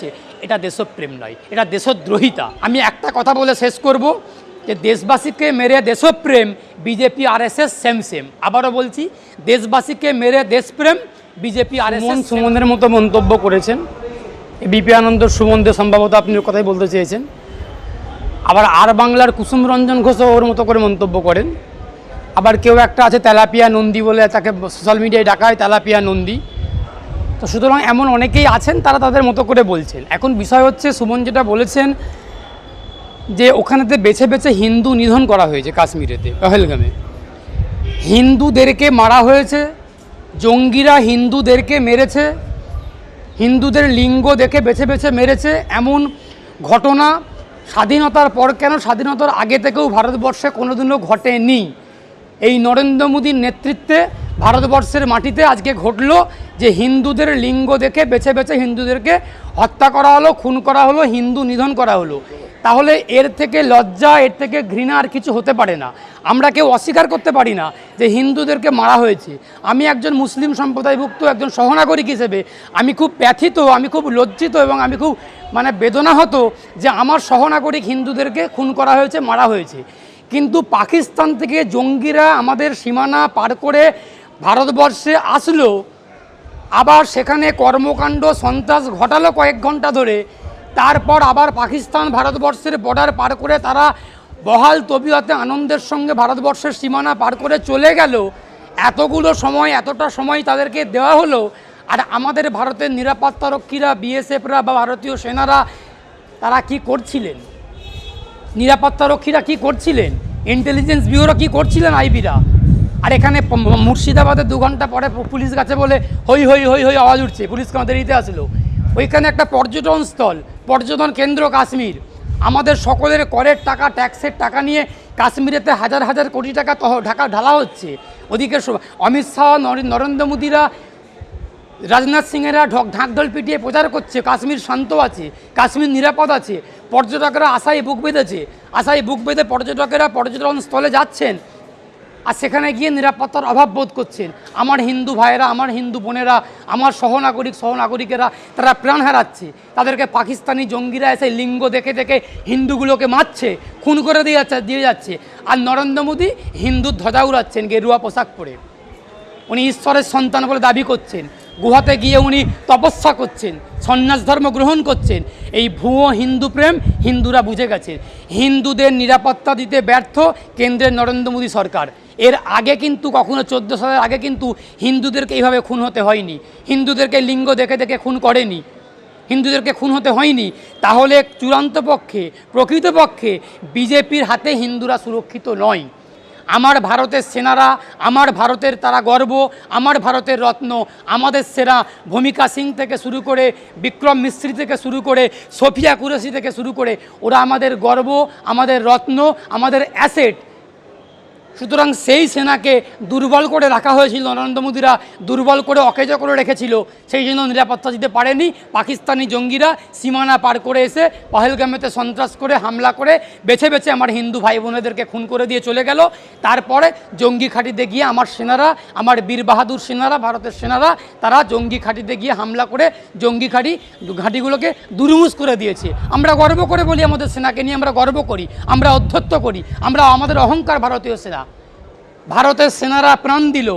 হচ্ছে এটা দেশপ্রেম নয় এটা দেশদ্রোহিতা। আমি একটা কথা বলে শেষ করব যে দেশবাসীকে মেরে দেশপ্রেম BJP R S S same same আবারও বলছি দেশবাসীকে মেরে দেশপ্রেম বিজেপি আর এস এস সুমনের মতো মন্তব্য করেছেন। বিপি আনন্দ সুমনদের সম্ভবত আপনি ওর কথাই বলতে চেয়েছেন। আবার আর বাংলার কুসুম রঞ্জন ঘোষও ওর মতো করে মন্তব্য করেন। আবার কেউ একটা আছে তেলাপিয়া নন্দী বলে তাকে সোশ্যাল মিডিয়ায় ডাকা হয় তেলাপিয়া নন্দী। তো সুতরাং এমন অনেকেই আছেন, তারা তাদের মতো করে বলছেন। এখন বিষয় হচ্ছে, সুমন যেটা বলেছেন যে ওখানেতে বেছে বেছে হিন্দু নিধন করা হয়েছে কাশ্মীরেতে, পহেলগামে। হিন্দুদেরকে মারা হয়েছে, জঙ্গিরা হিন্দুদেরকে মেরেছে, হিন্দুদের লিঙ্গ দেখে বেছে বেছে মেরেছে, এমন ঘটনা স্বাধীনতার পর কেন? স্বাধীনতার আগে থেকেও ভারতবর্ষে কোনোদিনও ঘটেনি। এই নরেন্দ্র মোদীর নেতৃত্বে ভারতবর্ষের মাটিতে আজকে ঘটলো যে হিন্দুদের লিঙ্গ দেখে বেছে বেছে হিন্দুদেরকে হত্যা করা হলো, খুন করা হলো, হিন্দু নিধন করা হলো। তাহলে এর থেকে লজ্জা, এর থেকে ঘৃণা আর কিছু হতে পারে না। আমরা কেউ অস্বীকার করতে পারি না যে হিন্দুদেরকে মারা হয়েছে। আমি একজন মুসলিম সম্প্রদায়ভুক্ত, একজন সহনাগরিক হিসেবে আমি খুব ব্যথিত, আমি খুব লজ্জিত এবং আমি খুব মানে বেদনা হতো যে আমার সহনাগরিক হিন্দুদেরকে খুন করা হয়েছে, মারা হয়েছে। কিন্তু পাকিস্তান থেকে জঙ্গিরা আমাদের সীমানা পার করে ভারতবর্ষে আসলো, আবার সেখানে কর্মকাণ্ড, সন্ত্রাস ঘটালো কয়েক ঘণ্টা ধরে। তারপর আবার পাকিস্তান ভারতবর্ষের বর্ডার পার করে তারা বহাল তবিয়তে আনন্দের সঙ্গে ভারতবর্ষের সীমানা পার করে চলে গেল। এতগুলো সময়, এতটা সময় তাদেরকে দেওয়া হলো। আর আমাদের ভারতের নিরাপত্তারক্ষীরা বিএসএফরা বা ভারতীয় সেনারা, তারা কি করছিলেন? নিরাপত্তারক্ষীরা কি করছিলেন? ইন্টেলিজেন্স ব্যুরো কি করছিলেন? আইবিরা আর এখানে মুর্শিদাবাদে দু ঘণ্টা পরে পুলিশ গেছে বলে হই হই হই হই আওয়াজ উঠছে। পুলিশ আমাদের দিতে আসলো। ওইখানে একটা পর্যটন স্থল, পর্যটন কেন্দ্র কাশ্মীর। আমাদের সকলের করের টাকা, ট্যাক্সের টাকা নিয়ে কাশ্মীরেতে হাজার হাজার কোটি টাকা তহ, ঢাকা ঢালা হচ্ছে। ওদিকে অমিত শাহ নরে- নরেন্দ্র মোদীরা, রাজনাথ সিংয়েরা ঢক ঢাকঢোল পিটিয়ে প্রচার করছে। কাশ্মীর শান্ত আছে, কাশ্মীর নিরাপদ আছে। পর্যটকরা আশায় বুক বেঁধেছে। আশায় বুক বেঁধে পর্যটকেরা পর্যটন স্থলে যাচ্ছেন। আর সেখানে গিয়ে নিরাপত্তার অভাব বোধ করছেন। আমার হিন্দু ভাইয়েরা, আমার হিন্দু বোনেরা, আমার সহনাগরিক, সহনাগরিকেরা, তারা প্রাণ হারাচ্ছে। তাদেরকে পাকিস্তানি জঙ্গিরা এসে লিঙ্গ দেখে দেখে হিন্দুগুলোকে মারছে, খুন করে দিয়ে যাচ্ছে দিয়ে যাচ্ছে। আর নরেন্দ্র মোদী হিন্দুর ধ্বজা উড়াচ্ছেন গেরুয়া পোশাক পরে। উনি ঈশ্বরের সন্তান বলে দাবি করছেন। গুহাতে গিয়ে উনি তপস্যা করছেন, সন্ন্যাস ধর্ম গ্রহণ করছেন। এই ভুয়ো হিন্দু প্রেম হিন্দুরা বুঝে গেছে। হিন্দুদের নিরাপত্তা দিতে ব্যর্থ কেন্দ্রের নরেন্দ্র মোদী সরকার। এর আগে কিন্তু কখনো চোদ্দ সালের আগে কিন্তু হিন্দুদেরকে এইভাবে খুন হতে হয়নি। হিন্দুদেরকে লিঙ্গ দেখে দেখে খুন করেনি। হিন্দুদেরকে খুন হতে হয়নি। তাহলে চূড়ান্ত পক্ষে, প্রকৃতপক্ষে বিজেপির হাতে হিন্দুরা সুরক্ষিত নয়। আমার ভারতের সেনারা, আমার ভারতের তারা গর্ব, আমার ভারতের রত্ন, আমাদের সেরা ভূমিকা সিং থেকে শুরু করে, বিক্রম মিস্ত্রি থেকে শুরু করে, সোফিয়া কুরেশি থেকে শুরু করে, ওরা আমাদের গর্ব, আমাদের রত্ন, আমাদের অ্যাসেট। সুতরাং সেই সেনাকে দুর্বল করে রাখা হয়েছিল, নরেন্দ্র মোদীরা দুর্বল করে অকেজ করে রেখেছিল। সেই জন্য নিরাপত্তা দিতে পারেনি। পাকিস্তানি জঙ্গিরা সীমানা পার করে এসে পহেলগামেতে সন্ত্রাস করে, হামলা করে বেছে বেছে আমার হিন্দু ভাই বোনেদেরকে খুন করে দিয়ে চলে গেল। তারপরে জঙ্গি খাঁটিতে গিয়ে আমার সেনারা, আমার বীর বাহাদুর সেনারা, ভারতের সেনারা, তারা জঙ্গি খাঁটিতে গিয়ে হামলা করে জঙ্গি খাঁটি ঘাঁটিগুলোকে দুরুমুস করে দিয়েছে। আমরা গর্ব করে বলি আমাদের সেনাকে নিয়ে, আমরা গর্ব করি, আমরা অধ্যত্ত করি, আমরা আমাদের অহংকার ভারতীয় সেনা। ভারতের সেনারা প্রাণ দিল,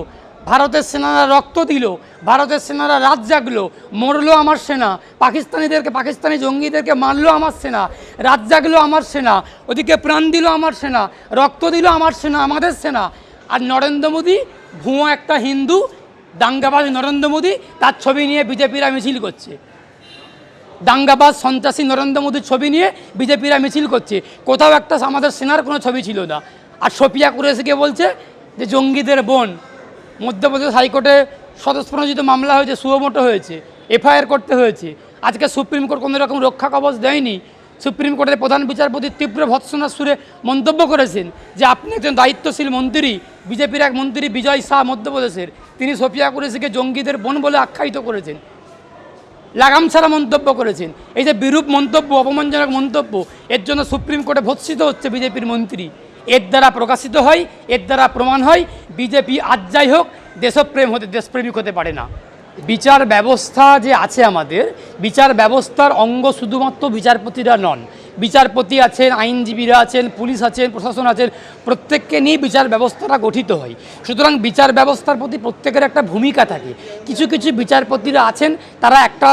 ভারতের সেনারা রক্ত দিল, ভারতের সেনারা রাত জাগলো, মরলো আমার সেনা, পাকিস্তানিদেরকে, পাকিস্তানি জঙ্গিদেরকে মারলো আমার সেনা, রাত জাগলো আমার সেনা, ওদিকে প্রাণ দিল আমার সেনা, রক্ত দিল আমার সেনা, আমাদের সেনা। আর নরেন্দ্র মোদী, ভুয়ো একটা হিন্দু, দাঙ্গাবাজ নরেন্দ্র মোদী, তার ছবি নিয়ে বিজেপিরা মিছিল করছে। দাঙ্গাবাজ সন্ত্রাসী নরেন্দ্র মোদীর ছবি নিয়ে বিজেপিরা মিছিল করছে। কোথাও একটা আমাদের সেনার কোনো ছবি ছিল না। আর সোফিয়া কুরেশিকে বলছে যে জঙ্গিদের বোন, মধ্যপ্রদেশ হাইকোর্টে স্বতঃস্ফূর্ণজিত মামলা হয়েছে, সুয়মোটো হয়েছে, এফআইআর করতে হয়েছে। আজকে সুপ্রিম কোর্ট কোনো রকম রক্ষা কবচ দেয়নি। সুপ্রিম কোর্টের প্রধান বিচারপতি তীব্র ভৎসনার সুরে মন্তব্য করেছেন যে আপনি একজন দায়িত্বশীল মন্ত্রী, বিজেপির এক মন্ত্রী বিজয় শাহ মধ্যপ্রদেশের। তিনি সোফিয়া কুরেশিকে জঙ্গিদের বোন বলে আখ্যায়িত করেছেন। লাগাম ছাড়া মন্তব্য করেছেন। এই যে বিরূপ মন্তব্য, অপমানজনক মন্তব্য, এর জন্য সুপ্রিম কোর্টে ভৎসিত হচ্ছে বিজেপির মন্ত্রী। এর দ্বারা প্রকাশিত হয়, এর দ্বারা প্রমাণ হয়, বিজেপি আজ যাই হোক দেশপ্রেম হতে, দেশপ্রেমিক হতে পারে না। বিচার ব্যবস্থা যে আছে আমাদের, বিচার ব্যবস্থার অঙ্গ শুধুমাত্র বিচারপতিরা নন। বিচারপতি আছেন, আইনজীবীরা আছেন, পুলিশ আছেন, প্রশাসন আছেন, প্রত্যেককে নিয়ে বিচার ব্যবস্থাটা গঠিত হয়। সুতরাং বিচার ব্যবস্থার প্রতি প্রত্যেকের একটা ভূমিকা থাকে। কিছু কিছু বিচারপতিরা আছেন, তারা একটা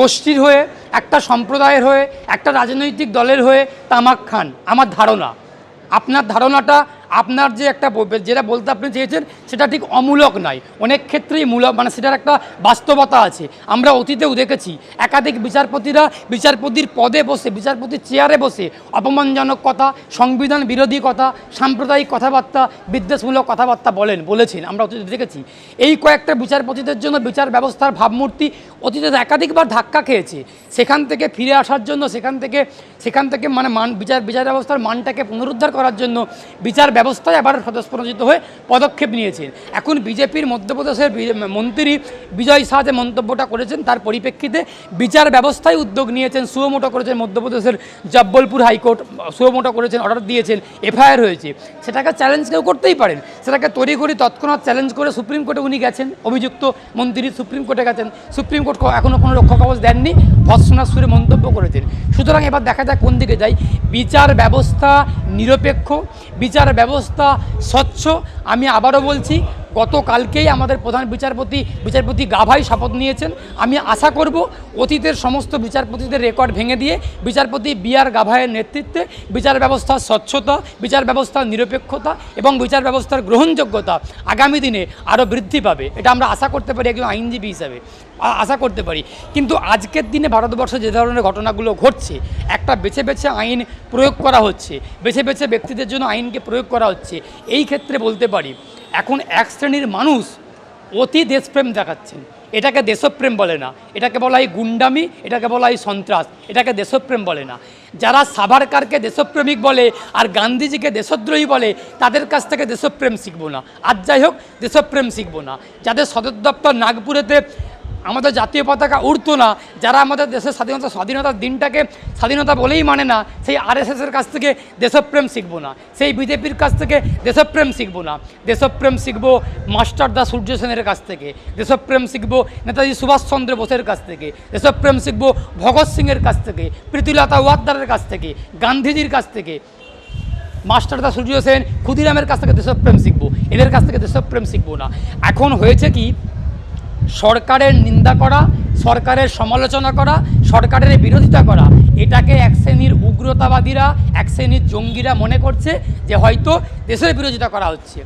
গোষ্ঠীর হয়ে, একটা সম্প্রদায়ের হয়ে, একটা রাজনৈতিক দলের হয়ে তামাক খান। আমার ধারণা আপনার ধারণাটা, আপনার যে একটা যেটা বলতে আপনি চেয়েছেন, সেটা ঠিক অমূলক নয়। অনেক ক্ষেত্রেই মূলক মানে সেটার একটা বাস্তবতা আছে। আমরা অতীতেও দেখেছি, একাধিক বিচারপতিরা বিচারপতির পদে বসে, বিচারপতির চেয়ারে বসে অপমানজনক কথা, সংবিধান বিরোধী কথা, সাম্প্রদায়িক কথাবার্তা, বিদ্বেষমূলক কথাবার্তা বলেন, বলেছেন। আমরা অতীতে দেখেছি। এই কয়েকটা বিচারপতিদের জন্য বিচার ব্যবস্থার ভাবমূর্তি অতীতে একাধিকবার ধাক্কা খেয়েছে। সেখান থেকে ফিরে আসার জন্য, সেখান থেকে সেখান থেকে মানে মান, বিচার বিচার ব্যবস্থার মানটাকে পুনরুদ্ধার করার জন্য বিচার ব্যবস্থায় আবার স্বতঃস্ফূর্ত হয়ে পদক্ষেপ নিয়েছেন। এখন বিজেপির মধ্যপ্রদেশের মন্ত্রী বিজয় শাহ যে মন্তব্যটা করেছেন, তার পরিপ্রেক্ষিতে বিচার ব্যবস্থায় উদ্যোগ নিয়েছেন সুমোটো করেছেন মধ্যপ্রদেশের Jabalpur high court suo motu করেছেন, অর্ডার দিয়েছেন, এফআইআর হয়েছে। সেটাকে চ্যালেঞ্জ কেউ করতেই পারেন। সেটাকে তৈরি করে তৎক্ষণাৎ চ্যালেঞ্জ করে সুপ্রিম কোর্টে উনি গেছেন, অভিযুক্ত মন্ত্রী সুপ্রিম কোর্টে গেছেন। সুপ্রিম কোর্ট এখনও কোনো রক্ষা কবচ দেননি, ভৎসনার সুরে মন্তব্য করেছেন। সুতরাং এবার দেখা যাক কোন দিকে যাই। বিচার ব্যবস্থা নিরপেক্ষ, বিচার ব্যবস্থা স্বচ্ছ। আমি আবারও বলছি গতকালকেই আমাদের প্রধান বিচারপতি বিচারপতি গাভাই শপথ নিয়েছেন। আমি আশা করব অতীতের সমস্ত বিচারপতিদের রেকর্ড ভেঙে দিয়ে বিচারপতি বি আর গাভাইয়ের নেতৃত্বে বিচার ব্যবস্থার স্বচ্ছতা, বিচার ব্যবস্থার নিরপেক্ষতা এবং বিচার ব্যবস্থার গ্রহণযোগ্যতা আগামী দিনে আরও বৃদ্ধি পাবে। এটা আমরা আশা করতে পারি একজন আইনজীবী হিসাবে। আশা করতে পারি। কিন্তু আজকের দিনে ভারতবর্ষে যে ধরনের ঘটনাগুলো ঘটছে, একটা বেছে বেছে আইন প্রয়োগ করা হচ্ছে, বেছে বেছে ব্যক্তিদের জন্য আইনকে প্রয়োগ করা হচ্ছে, এই ক্ষেত্রে বলতে পারি এখন এক শ্রেণির মানুষ অতি দেশপ্রেম দেখাচ্ছেন। এটাকে দেশপ্রেম বলে না। এটাকে বলা হয় গুন্ডামি, এটাকে বলা হয় সন্ত্রাস। এটাকে দেশপ্রেম বলে না। যারা সাভারকারকে দেশপ্রেমিক বলে আর গান্ধীজিকে দেশদ্রোহী বলে, তাদের কাছ থেকে দেশপ্রেম শিখব না। আর যাই হোক, দেশপ্রেম শিখব না। যাদের সদর দপ্তর নাগপুরেতে আমাদের জাতীয় পতাকা উড়তো না। যারা আমাদের দেশের স্বাধীনতা স্বাধীনতার দিনটাকে স্বাধীনতা বলেই মানে না, সেই আরএসএসের কাছ থেকে দেশপ্রেম শিখব না। সেই বিজেপির কাছ থেকে দেশপ্রেম শিখব না। দেশপ্রেম শিখব মাস্টার দা সূর্য সেনের কাছ থেকে। দেশপ্রেম শিখব নেতাজি সুভাষচন্দ্র বোসের কাছ থেকে। দেশপ্রেম শিখব ভগৎ সিংয়ের কাছ থেকে, প্রীতিলতা ওয়াদ্দারের কাছ থেকে, গান্ধীজির কাছ থেকে। মাস্টারদা সূর্য সেন ক্ষুদিরামের কাছ থেকে দেশপ্রেম শিখব। এদের কাছ থেকে দেশপ্রেম শিখব না। এখন হয়েছে কি সরকারের নিন্দা করা, সরকারের সমালোচনা করা, সরকারের বিরোধিতা করা, এটাকে এক শ্রেণির উগ্রতাবাদীরা, এক শ্রেণির জঙ্গিরা মনে করছে যে হয়তো দেশের বিরোধিতা করা হচ্ছে।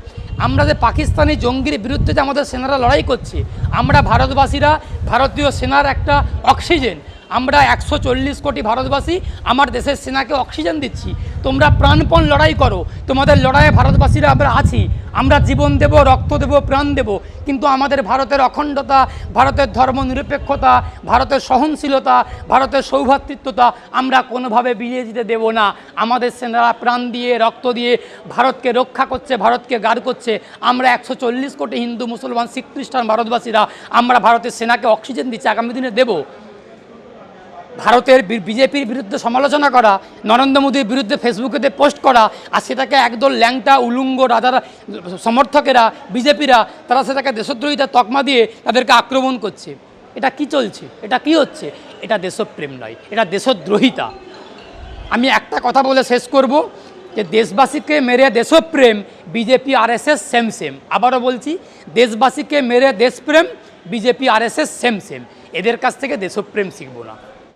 আমরা যে পাকিস্তানি জঙ্গির বিরুদ্ধে যে আমাদের সেনারা লড়াই করছে, আমরা ভারতবাসীরা, ভারতীয় সেনার একটা অক্সিজেন আমরা একশো চল্লিশ কোটি ভারতবাসী আমার দেশের সেনাকে অক্সিজেন দিচ্ছি। তোমরা প্রাণপণ লড়াই করো। তোমাদের লড়াইয়ে ভারতবাসীরা আমরা আছি। আমরা জীবন দেব, রক্ত দেব, প্রাণ দেব। কিন্তু আমাদের ভারতের অখণ্ডতা, ভারতের ধর্ম নিরপেক্ষতা ভারতের সহনশীলতা, ভারতের সৌভ্রাতৃত্বতা আমরা কোনোভাবে বিলিয়ে দিতে দেব না। আমাদের সেনারা প্রাণ দিয়ে, রক্ত দিয়ে ভারতকে রক্ষা করছে, ভারতকে গার করছে। আমরা একশো চল্লিশ কোটি হিন্দু, মুসলমান, শিখ খ্রিস্টান ভারতবাসীরা আমরা ভারতের সেনাকে অক্সিজেন দিচ্ছি, আগামী দিনে দেবো। ভারতের বিজেপির বিরুদ্ধে সমালোচনা করা, নরেন্দ্র মোদীর বিরুদ্ধে ফেসবুকেতে পোস্ট করা, আর সেটাকে একদল ল্যাংটা, উলুঙ্গ রাজারা সমর্থকেরা, বিজেপিরা, তারা সেটাকে দেশদ্রোহিতার তকমা দিয়ে তাদেরকে আক্রমণ করছে। এটা কি চলছে? এটা কি হচ্ছে? এটা দেশপ্রেম নয়, এটা দেশদ্রোহিতা। আমি একটা কথা বলে শেষ করব, যে দেশবাসীকে মেরে দেশপ্রেম, বিজেপি, আরএসএস সেম সেম আবারও বলছি, দেশবাসীকে মেরে দেশপ্রেম, বিজেপি, আরএসএস সেম সেম এদের কাছ থেকে দেশপ্রেম শিখব না।